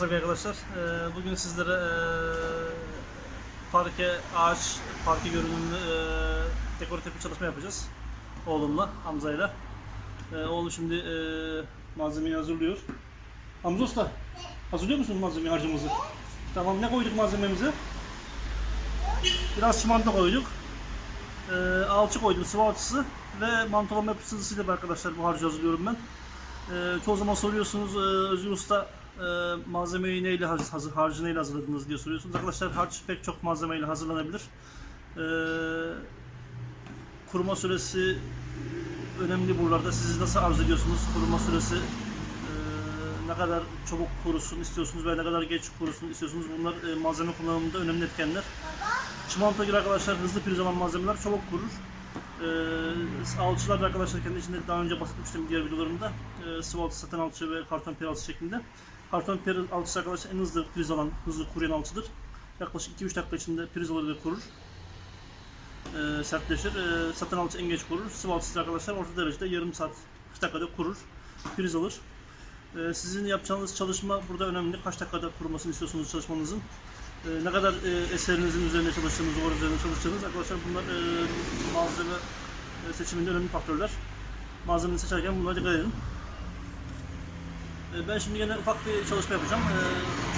Merhaba arkadaşlar. Ee, Bugün sizlere ee, parke, ağaç, parke görünümlü ee, dekoratif bir çalışma yapacağız. Oğlumla, Hamza'yla. Ee, Oğlum şimdi malzemeyi hazırlıyor. Hamza Usta, hazırlıyor musun malzemeyi harcımızı? Tamam, ne koyduk malzememize? Biraz çimento koyduk. Alçı koydum, sıvı alçısı ve mantolama yapıştırıcısıyla arkadaşlar bu harcı hazırlıyorum ben. Çoğu zaman soruyorsunuz e, Özgür Usta e, malzemeyi neyle hazır, harcı neyle hazırladınız diye soruyorsunuz. Arkadaşlar harç pek çok malzemeyle hazırlanabilir. Ee, kuruma süresi önemli buralarda. Siz nasıl arzu ediyorsunuz? Kuruma süresi e, ne kadar çabuk kurusun istiyorsunuz ve ne kadar geç kurusun istiyorsunuz. Bunlar e, malzeme kullanımında önemli etkenler. Çimento gibi arkadaşlar hızlı priz olan malzemeler çabuk kurur. Ee, alçılar da arkadaşlar kendi içinde daha önce bahsetmiştim diğer videolarımda. Ee, sıvı alçı, saten alçı ve karton peri alçı şeklinde. Karton peri alçısı arkadaşlar en hızlı priz alan, hızlı kuruyan alçıdır. Yaklaşık 2-3 dakika içinde priz alır kurur. Ee, sertleşir. Ee, saten alçı en geç kurur. Sıvı alçısı arkadaşlar orta derecede yarım saat, 40 dakikada kurur. Priz alır. Ee, sizin yapacağınız çalışma burada önemli. Kaç dakikada kurumasını istiyorsunuz çalışmanızın. Ee, ne kadar e, eserinizin üzerinde çalıştığınız, duvar üzerinde çalıştığınız arkadaşlar bunlar e, malzeme e, seçiminde önemli faktörler. Malzemeyi seçerken bunlara dikkat edin. E, ben şimdi yine ufak bir çalışma yapacağım. E,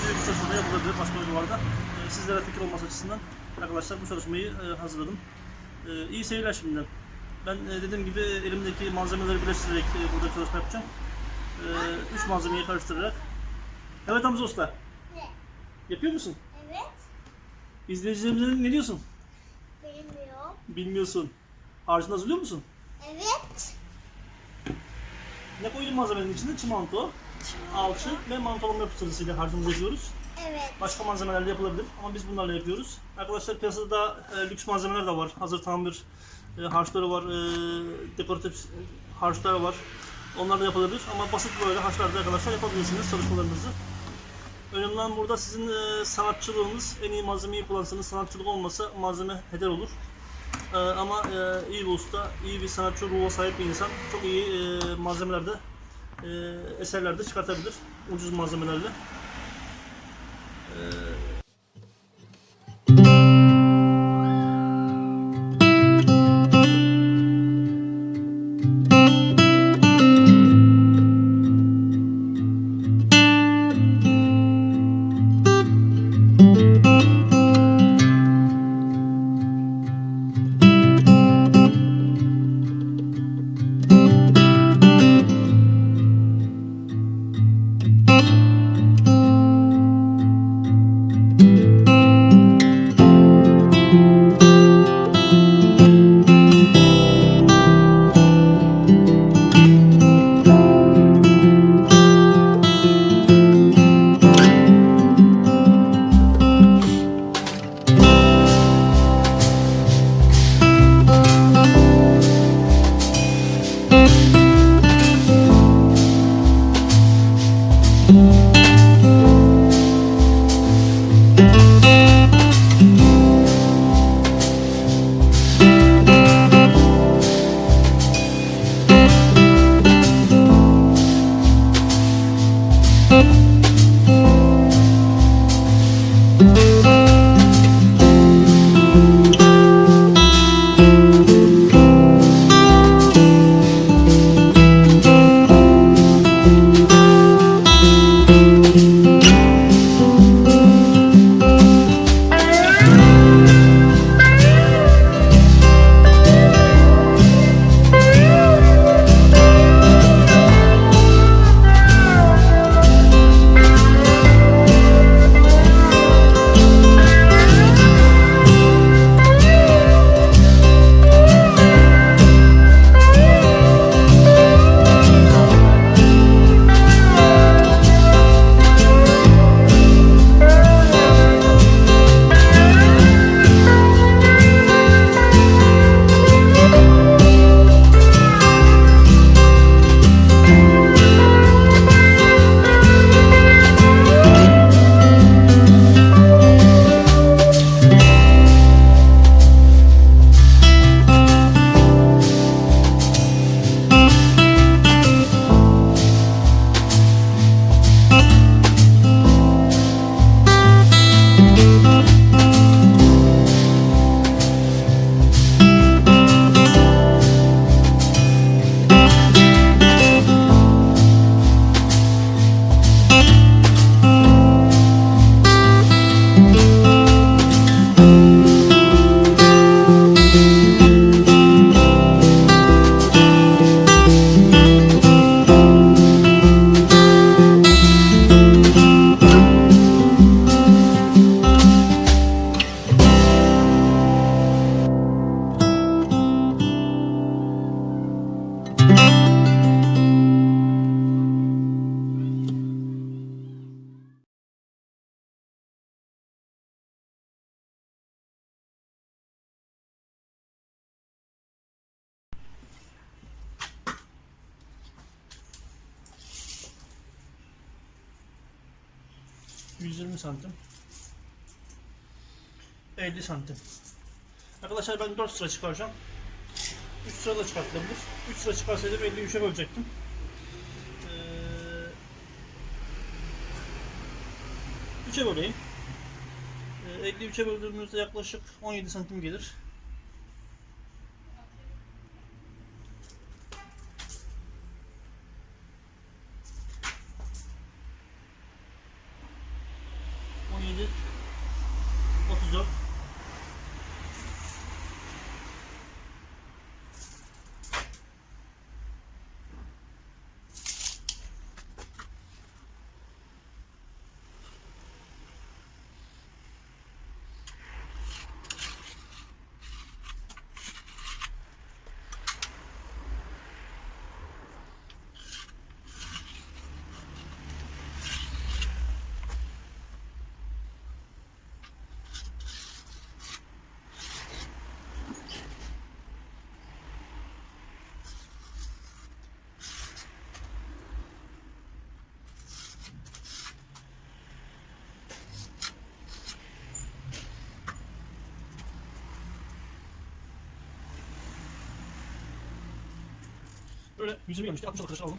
büyük bir çalışma da yapılabilir başka bir duvarda. E, sizlere fikir olması açısından arkadaşlar bu çalışmayı e, hazırladım. İyi seyirler şimdiden. Ben e, dediğim gibi elimdeki malzemeleri birleştirerek e, burada çalışma yapacağım. Üç malzemeyi karıştırarak. Evet Hamza Usta. Ne? Yapıyor musun? Evet. İzleyicilerimize ne diyorsun? Bilmiyorum. Bilmiyorsun. Harcını hazırlıyor musun? Evet. Ne koydun malzemenin içinde? Çimento, alçı ve mantolama yapıştırıcısıyla harcımızı yapıyoruz. Evet. Başka malzemelerle yapılabilir ama biz bunlarla yapıyoruz. Arkadaşlar piyasada da e, lüks malzemeler de var. Hazır tamir e, harçları var, e, dekoratif harçları var. Onlar da yapılabilir ama basit böyle harçlar da arkadaşlar yapabilirsiniz çalışmalarınızı. Önemli olan burada sizin e, sanatçılığınız, en iyi malzemeyi kullansanız sanatçılık olmasa malzeme heder olur. E, ama e, iyi bir usta, iyi bir sanatçı ruha sahip bir insan çok iyi e, malzemelerde, e, eserlerde çıkartabilir ucuz malzemelerle. 120 santim. 50 santim. Arkadaşlar ben 4 sıra çıkaracağım. 3 sıra da çıkartılabilir. 3 sıra çıkarsaydım 53'e bölecektim. Ee, 3'e böleyim. Ee, 53'e böldüğümüzde yaklaşık 17 santim gelir. Böyle 120 gelmişti. 60 arkadaşlar alalım.